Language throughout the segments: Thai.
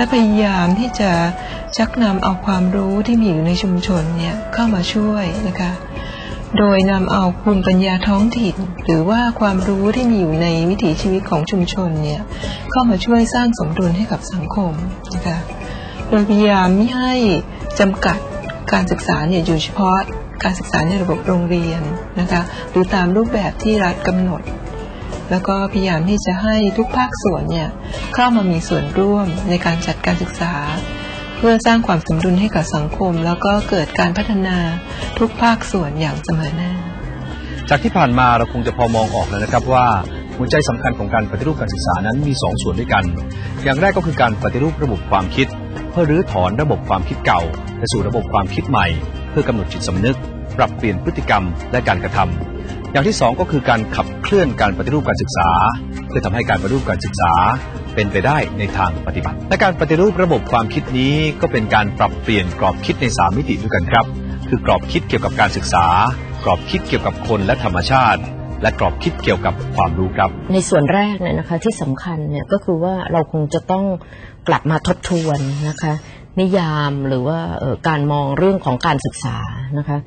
และพยายามที่จะชักนำเอาความรู้ที่มีอยู่ในชุมชนเนี่ยเข้ามาช่วยนะคะ โดยนำเอาภูมิปัญญาท้องถิ่น หรือว่าความรู้ที่มีอยู่ในวิถีชีวิตของชุมชนเนี่ยเข้ามาช่วยสร้างสมดุลให้กับสังคมนะคะโดยพยายามไม่ให้จำกัดการศึกษาเนี่ยอยู่เฉพาะการศึกษาในระบบโรงเรียนนะคะหรือตามรูปแบบที่รัฐกำหนด แล้วก็พยายามที่จะให้ทุกภาคส่วนเนี่ยเข้ามามีส่วนร่วมในการจัดการศึกษา เพื่อสร้างความสมดุลให้กับสังคม แล้วก็เกิดการพัฒนาทุกภาคส่วนอย่างเสมอหน้า จากที่ผ่านมาเราคงจะพอมองออกแล้วนะครับว่าหัวใจสำคัญของการปฏิรูปการศึกษานั้นมี2ส่วนด้วยกัน อย่างแรกก็คือการปฏิรูประบบความคิด เพื่อรื้อถอนระบบความคิดเก่าไปสู่ระบบความคิดใหม่ เพื่อกำหนดจิตสำนึก ปรับเปลี่ยนพฤติกรรมและการกระทำ อย่างที่ 2 ก็คือการขับเคลื่อนการปฏิรูปการศึกษา เพื่อทำให้การปฏิรูปการศึกษาเป็นไปได้ในทางปฏิบัติ และการปฏิรูประบบความคิดนี้ก็เป็นการปรับเปลี่ยนกรอบคิดในสามมิติด้วยกันครับ คือกรอบคิดเกี่ยวกับการศึกษา กรอบคิดเกี่ยวกับคนและธรรมชาติ และกรอบคิดเกี่ยวกับความรู้ครับ ในส่วนแรกเนี่ยนะคะที่สำคัญเนี่ยก็คือว่าเราคงจะต้องกลับมาทบทวนนะคะนิยามหรือว่าการมองเรื่องของการศึกษานะคะ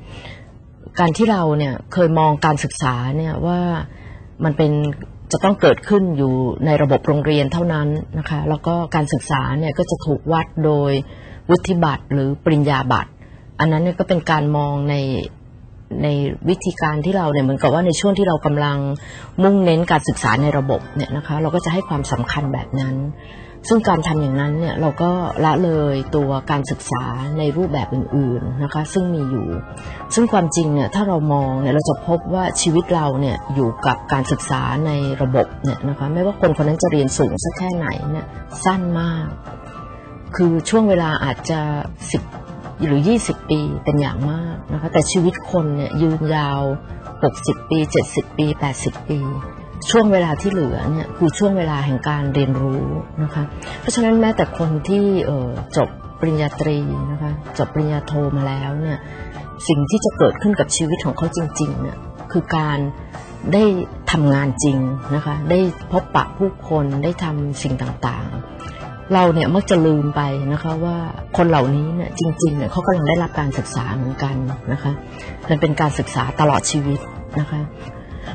การที่เราเนี่ยเคยมองการศึกษาเนี่ยว่ามันเป็นจะต้องเกิดขึ้นอยู่ในระบบโรงเรียนเท่านั้นนะคะแล้วก็การศึกษาเนี่ยก็จะถูกวัดโดยวุฒิบัตรหรือปริญญาบัตร อันนั้นเนี่ยก็เป็นการมองในในวิธีการที่เราเนี่ยเหมือนกับว่าในช่วงที่เรากำลังมุ่งเน้นการศึกษาในระบบเนี่ยนะคะเราก็จะให้ความสำคัญแบบนั้น ซึ่งการทำอย่างนั้นเนี่ยเราก็ละเลยตัวการศึกษาในรูปแบบอื่นๆนะคะซึ่งมีอยู่ ซึ่งความจริงเนี่ยถ้าเรามองเนี่ยเราจะพบว่าชีวิตเราเนี่ยอยู่กับการศึกษาในระบบเนี่ยนะคะไม่ว่าคนคนนั้นจะเรียนสูงสักแค่ไหนเนี่ยสั้นมาก คือช่วงเวลาอาจจะสิบหรือ 20 ปีเป็นอย่างมากนะคะแต่ชีวิตคนเนี่ยยืนยาว 60 ปี 70 ปี 80 ปี ช่วงเวลาที่เหลือเนี่ยคือช่วงเวลาแห่งการเรียนรู้นะคะ เพราะฉะนั้นแม้แต่คนที่เออจบปริญญาตรีนะคะจบปริญญาโทมาแล้วเนี่ยสิ่งที่จะเกิดขึ้นกับชีวิตของเขาจริงๆเนี่ยคือการได้ทำงานจริงนะคะได้พบปะผู้คนได้ทำสิ่งต่างๆ เราเนี่ยมักจะลืมไปนะคะว่าคนเหล่านี้เนี่ยจริงๆเนี่ยเขากำลังได้รับการศึกษาเหมือนกันนะคะมันเป็นการศึกษาตลอดชีวิตนะคะ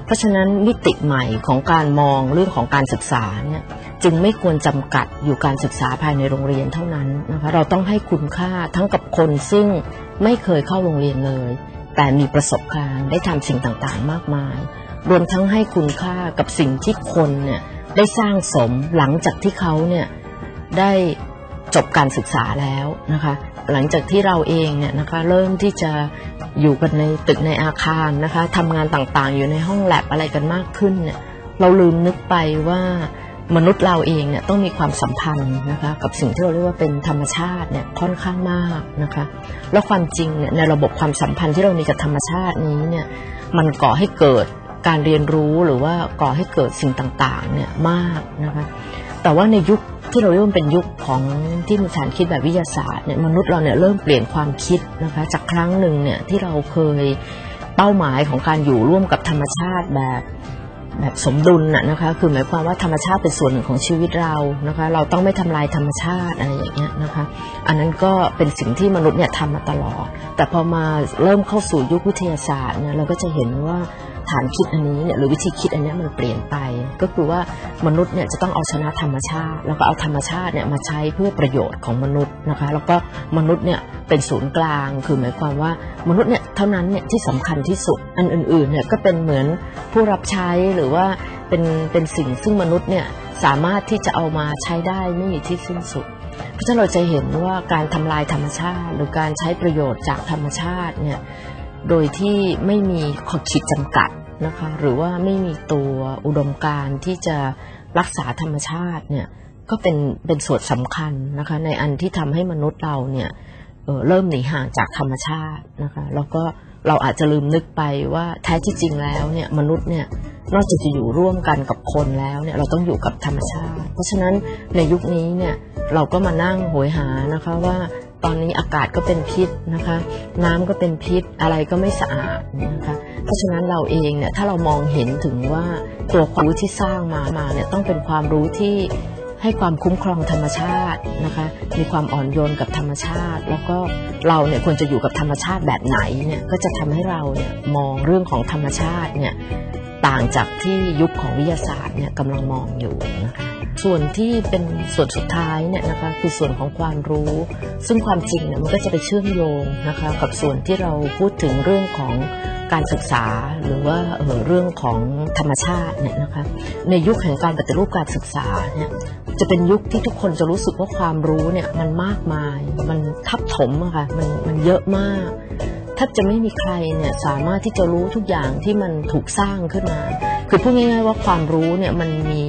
เพราะฉะนั้นมิติใหม่ของการมองเรื่องของการศึกษาเนี่ยจึงไม่ควรจำกัดอยู่การศึกษาภายในโรงเรียนเท่านั้นนะคะเราต้องให้คุณค่าทั้งกับคนซึ่งไม่เคยเข้าโรงเรียนเลย แต่มีประสบการณ์ได้ทำสิ่งต่างๆ มากมาย รวมทั้งให้คุณค่ากับสิ่งที่คนเนี่ยได้สร้างสมหลังจากที่เขาเนี่ยได้จบการศึกษาแล้วนะคะ หลังจากที่เราเองเนี่ยนะคะเริ่มที่จะอยู่กันในตึกในอาคารนะคะทำงานต่างๆ อยู่ในห้องแลบอะไรกันมากขึ้นเนี่ยเราลืมนึกไปว่ามนุษย์เราเองเนี่ยต้องมีความสัมพันธ์นะคะกับสิ่งที่เราเรียกว่าเป็นธรรมชาติเนี่ยค่อนข้างมากนะคะแล้วความจริงเนี่ยในระบบความสัมพันธ์ที่เรามีกับธรรมชาตินี้เนี่ยมันก่อให้เกิดการเรียนรู้หรือว่าก่อให้เกิดสิ่งต่างๆเนี่ยมากนะคะแต่ว่าในยุค ที่เราเรียกว่าเป็นยุคของที่มีฐานคิดแบบวิทยาศาสตร์เนี่ยมนุษย์เราเนี่ยเริ่มเปลี่ยนความคิดนะคะจากครั้งหนึ่งเนี่ยที่เราเคยเป้าหมายของการอยู่ร่วมกับธรรมชาติแบบแบบสมดุลน่ะนะคะคือหมายความว่าธรรมชาติเป็นส่วนหนึ่งของชีวิตเรานะคะเราต้องไม่ทำลายธรรมชาติอะไรอย่างเงี้ยนะคะอันนั้นก็เป็นสิ่งที่มนุษย์เนี่ยทำมาตลอด แต่พอมาเริ่มเข้าสู่ยุควิทยาศาสตร์เนี่ยเราก็จะเห็นว่า ฐานคิดอันนี้เนี่ยหรือวิธีคิดอันนี้มันเปลี่ยนไป ก็คือว่ามนุษย์เนี่ยจะต้องเอาชนะธรรมชาติ แล้วก็เอาธรรมชาติเนี่ยมาใช้เพื่อประโยชน์ของมนุษย์นะคะ แล้วก็มนุษย์เนี่ยเป็นศูนย์กลาง คือหมายความว่ามนุษย์เนี่ยเท่านั้นเนี่ยที่สำคัญที่สุดอันอื่นๆเนี่ยก็เป็นเหมือนผู้รับใช้หรือว่าเป็นเป็นสิ่งซึ่งมนุษย์เนี่ยสามารถที่จะเอามาใช้ได้ไม่มีที่สิ้นสุด เพราะฉะนั้นเราจะเห็นว่าการทำลายธรรมชาติ หรือการใช้ประโยชน์จากธรรมชาติเนี่ย โดยที่ไม่มีขอบขีดจำกัดนะคะ หรือว่าไม่มีตัวอุดมการณ์ที่จะรักษาธรรมชาติเนี่ยก็เป็นเป็นส่วนสำคัญนะคะ ในอันที่ทำให้มนุษย์เราเนี่ยเออเริ่มหนีห่างจากธรรมชาตินะคะแล้วก็เราอาจจะลืมนึกไปว่าแท้ที่จริงแล้วเนี่ยมนุษย์เนี่ยนอกจากจะอยู่ร่วมกันกับคนแล้วเนี่ยเราต้องอยู่กับธรรมชาติ เพราะฉะนั้นในยุคนี้เนี่ยเราก็มานั่งโหยหานะคะว่า ตอนนี้อากาศก็เป็นพิษนะคะ น้ำก็เป็นพิษอะไรก็ไม่สะอาดนะคะเพราะฉะนั้นเราเองเนี่ยถ้าเรามองเห็นถึงว่าตัวความรู้ที่สร้างมามาเนี่ยต้องเป็นความรู้ที่ให้ความคุ้มครองธรรมชาตินะคะมีความอ่อนโยนกับธรรมชาติ แล้วก็เราเนี่ยควรจะอยู่กับธรรมชาติแบบไหนเนี่ยก็จะทำให้เราเนี่ยมองเรื่องของธรรมชาติเนี่ยต่างจากที่ยุคของวิทยาศาสตร์เนี่ยกำลังมองอยู่นะคะ ส่วนที่เป็นส่วนสุดท้ายเนี่ยนะคะคือส่วนของความรู้ ซึ่งความจริงเนี่ยมันก็จะไปเชื่อมโยงนะคะกับส่วนที่เราพูดถึงเรื่องของการศึกษาหรือว่าเเรื่องของธรรมชาติเนี่ยนะคะในยุคแห่งการปฏิรูปการศึกษาเนี่ยจะเป็นยุคที่ทุกคนจะรู้สึกว่าความรู้เนี่ยมันมากมาย มันทับถมอะค่ะมันมันเยอะมากถ้าจะไม่มีใครเนี่ยสามารถที่จะรู้ทุกอย่างที่มันถูกสร้างขึ้นมา คือพูดง่ายๆว่าความรู้เนี่ยมันมี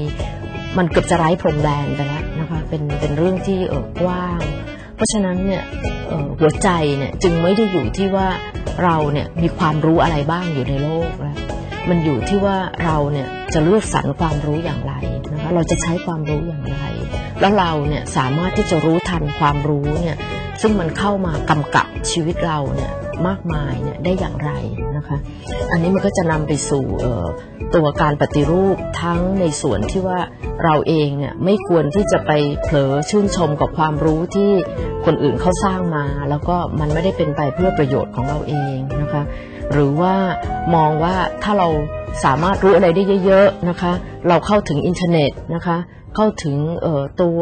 มันเกือบจะไร้พรมแดนไปแล้วนะคะเป็นเป็นเรื่องที่เออกว้าง เพราะฉะนั้นเนี่ยหัวใจเนี่ยจึงไม่ได้อยู่ที่ว่าเราเนี่ยมีความรู้อะไรบ้างอยู่ในโลกแล้วมันอยู่ที่ว่าเราเนี่ยจะเลือกสรรความรู้อย่างไรนะคะเราจะใช้ความรู้อย่างไร แล้วเราเนี่ยสามารถที่จะรู้ทันความรู้เนี่ย ซึ่งมันเข้ามากำกับชีวิตเราเนี่ยมากมายเนี่ยได้อย่างไรนะคะ อันนี้มันก็จะนำไปสู่ตัวการปฏิรูปทั้งในส่วนที่ว่าเราเองเนี่ยไม่ควรที่จะไปเผลอชื่นชมกับความรู้ที่คนอื่นเขาสร้างมา แล้วก็มันไม่ได้เป็นไปเพื่อประโยชน์ของเราเองนะคะ หรือว่ามองว่าถ้าเราสามารถรู้อะไรได้เยอะ ๆนะคะ เราเข้าถึงอินเทอร์เน็ตนะคะ เข้าถึงตัว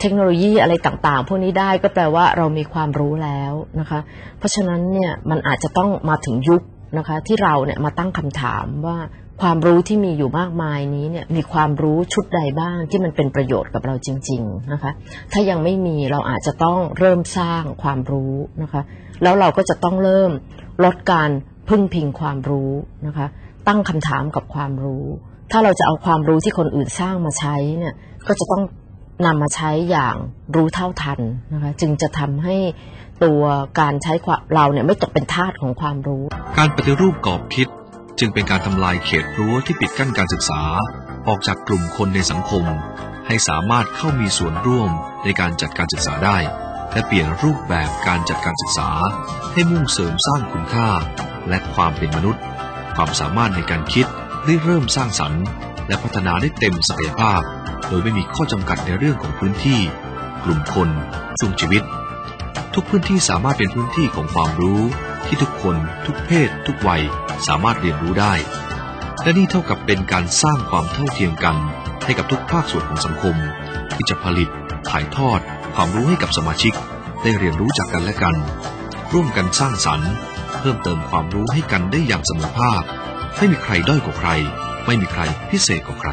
เทคโนโลยีอะไรต่างๆ พวกนี้ได้ก็แปลว่าเรามีความรู้แล้วนะคะ เพราะฉะนั้นเนี่ยมันอาจจะต้องมาถึงยุคนะคะที่เราเนี่ยมาตั้งคำถามว่าความรู้ที่มีอยู่มากมายนี้เนี่ยมีความรู้ชุดใดบ้างที่มันเป็นประโยชน์กับเราจริง ๆนะคะ ถ้ายังไม่มีเราอาจจะต้องเริ่มสร้างความรู้นะคะ แล้วเราก็จะต้องเริ่มลดการพึ่งพิงความรู้นะคะ ตั้งคำถามกับความรู้ ถ้าเราจะเอาความรู้ที่คนอื่นสร้างมาใช้เนี่ยก็จะต้อง นำมาใช้อย่างรู้เท่าทันนะคะจึงจะทำให้ตัวการใช้เราเนี่ยไม่ตกเป็นทาสของความรู้ การปฏิรูปกรอบคิดจึงเป็นการทำลายเขตรั้วที่ปิดกั้นการศึกษา ออกจากกลุ่มคนในสังคม ให้สามารถเข้ามีส่วนร่วมในการจัดการศึกษาได้ และเปลี่ยนรูปแบบการจัดการศึกษา ให้มุ่งเสริมสร้างคุณค่า และความเป็นมนุษย์ ความสามารถในการคิดได้เริ่มสร้างสรรค์ และพัฒนาได้เต็มศักยภาพ โดยไม่มีข้อจำกัดในเรื่องของพื้นที่ กลุ่มคนช่วงชีวิต ทุกพื้นที่สามารถเป็นพื้นที่ของความรู้ ที่ทุกคนทุกเพศ ทุกวัยสามารถเรียนรู้ได้ และนี่เท่ากับเป็นการสร้างความเท่าเทียมกันให้กับทุกภาคส่วนของสังคม ที่จะผลิตถ่ายทอด ความรู้ให้กับสมาชิก ได้เรียนรู้จากกันและกัน ร่วมกันสร้างสรรค์ เพิ่มเติมความรู้ให้กันได้อย่างเสมอภาค ไม่มีใครด้อยกว่าใคร ไม่มีใครพิเศษกว่าใคร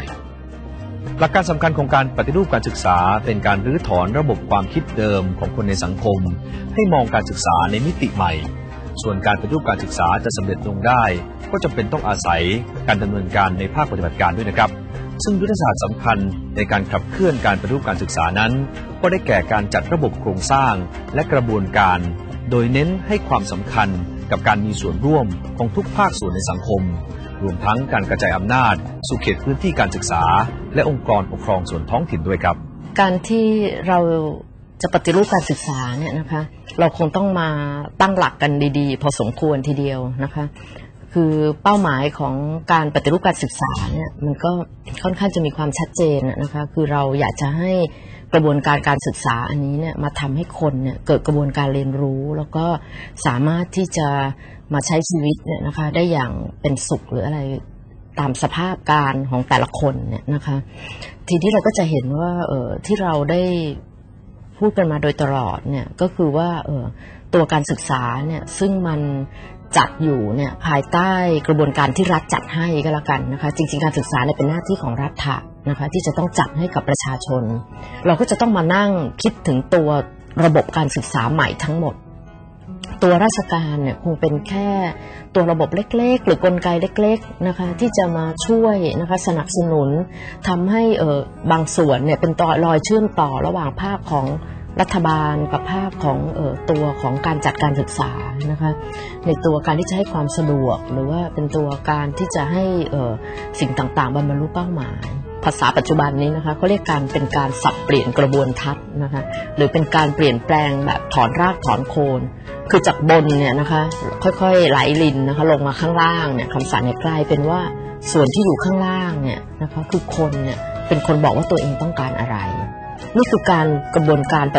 หลักการสำคัญของการปฏิรูปการศึกษา เป็นการรื้อถอนระบบความคิดเดิมของคนในสังคม ให้มองการศึกษาในมิติใหม่ ส่วนการปฏิรูปการศึกษาจะสำเร็จลงได้ ก็จำเป็นต้องอาศัยการดำเนินการในภาคปฏิบัติการด้วยนะครับซึ่งยุทธศาสตร์สำคัญในการขับเคลื่อนการปฏิรูปการศึกษานั้น ก็ได้แก่การจัดระบบโครงสร้างและกระบวนการ โดยเน้นให้ความสำคัญ กับการมีส่วนร่วมของทุกภาคส่วนในสังคม รวมทั้งการกระจายอำนาจ สู่เขตพื้นที่การศึกษา และองค์กรปกครองส่วนท้องถิ่นด้วยครับ การที่เราจะปฏิรูปการศึกษาเนี่ยนะคะเราคงต้องมาตั้งหลักกันดีๆ พอสมควรทีเดียวนะคะคือเป้าหมายของการปฏิรูปการศึกษาเนี่ยมันก็ค่อนข้างจะมีความชัดเจนนะคะคือเราอยากจะให้ กระบวนการการศึกษาอันนี้เนี่ยมาทำให้คนเนี่ยเกิดกระบวนการเรียนรู้ แล้วก็สามารถที่จะมาใช้ชีวิตเนี่ยนะคะได้อย่างเป็นสุขหรืออะไรตามสภาพการของแต่ละคนเนี่ยนะคะทีนี้เราก็จะเห็นว่าเออที่เราได้พูดกันมาโดยตลอดเนี่ยก็คือว่าเออตัวการศึกษาเนี่ยซึ่งมันจัดอยู่เนี่ยภายใต้กระบวนการที่รัฐจัดให้ก็แล้วกันนะคะจริง ๆ การศึกษาเนี่ยเป็นหน้าที่ของรัฐะ นะคะที่จะต้องจัดให้กับประชาชน เราก็จะต้องมานั่งคิดถึงตัวระบบการศึกษาใหม่ทั้งหมด ตัวราชการเนี่ยคงเป็นแค่ตัวระบบเล็ก ๆ หรือกลไกเล็กๆนะคะที่จะมาช่วยนะคะสนับสนุนทำให้เออบางส่วนเนี่ยเป็นต่อรอยเชื่อมต่อระหว่างภาคของรัฐบาลกับภาคของออตัวของการจัดการศึกษานะคะในตัวการที่จะให้ความสะดวก หรือว่าเป็นตัวการที่จะให้สิ่งต่างๆบรรลุเป้าหมาย ภาษาปัจจุบันนี้นะคะเขาเรียกการเป็นการสับเปลี่ยนกระบวนทัศน์นะคะหรือเป็นการเปลี่ยนแปลงแบบถอนรากถอนโคน คือจากบนเนี่ยนะคะค่อยๆไหลลินนะคะลงมาข้างล่างเนี่ยคำสั่งเนี่ยกลายเป็นว่าส่วนที่อยู่ข้างล่างเนี่ยนะคะคือคนเนี่ยเป็นคนบอกว่าตัวเองต้องการอะไร นี่คือการกระบวนการป